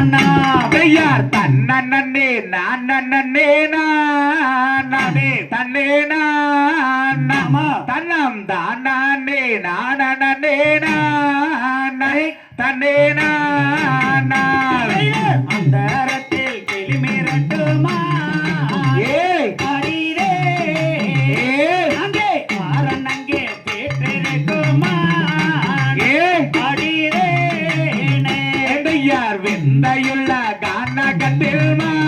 நானா பெரியார் தன்ன நன்னே நான் நன்னே நானே தன்னே நாம தன்னம் தான் நானே நான் நன்னே நானே தன்னே நான். விந்தையுள்ள கான மா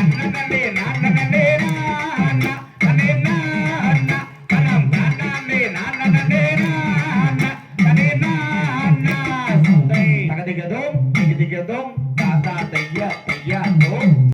கண்ணு கண்டே